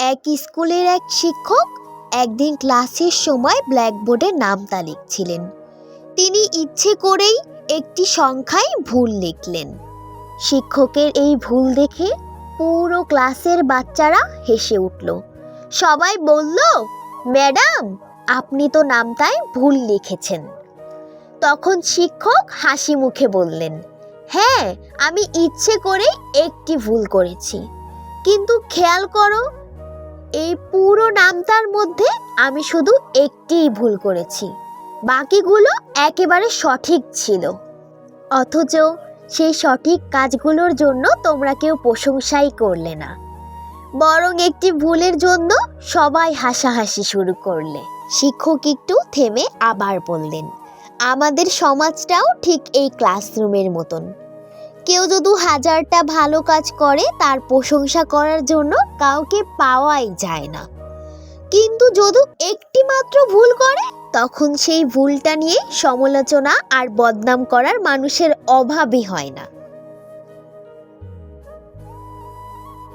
এক স্কুলের এক শিক্ষক একদিন ক্লাসের সময় ব্ল্যাকবোর্ডে নামতা লিখছিলেন। তিনি ইচ্ছে করেই একটি সংখ্যায় ভুল লিখলেন। শিক্ষকের এই ভুল দেখে পুরো ক্লাসের বাচ্চারা হেসে উঠল। সবাই বলল, ম্যাডাম, আপনি তো নামতায় ভুল লিখেছেন। তখন শিক্ষক হাসি মুখে বললেন হ্যাঁ আমি ইচ্ছে করে একটি ভুল করেছি। কিন্তু খেয়াল করো এই পুরো নামটার মধ্যে আমি শুধু একটিই ভুল করেছি। বাকিগুলো একেবারে সঠিক ছিল। অথচ সেই সঠিক কাজগুলোর জন্য তোমরা কেউ প্রশংসাই করলে না। বরং একটি ভুলের জন্য সবাই হাসাহাসি শুরু করলে। শিক্ষক একটু থেমে আবার বললেন, আমাদের সমাজটাও ঠিক এই ক্লাসরুমের মতন। কেউ যদি হাজারটা ভালো কাজ করে, তার প্রশংসা করার জন্য কাউকে পাওয়াই যায় না। কিন্তু যদি একটি মাত্র ভুল করে, তখন সেই ভুলটা নিয়ে সমালোচনা আর বদনাম করার মানুষের অভাবই হয় না।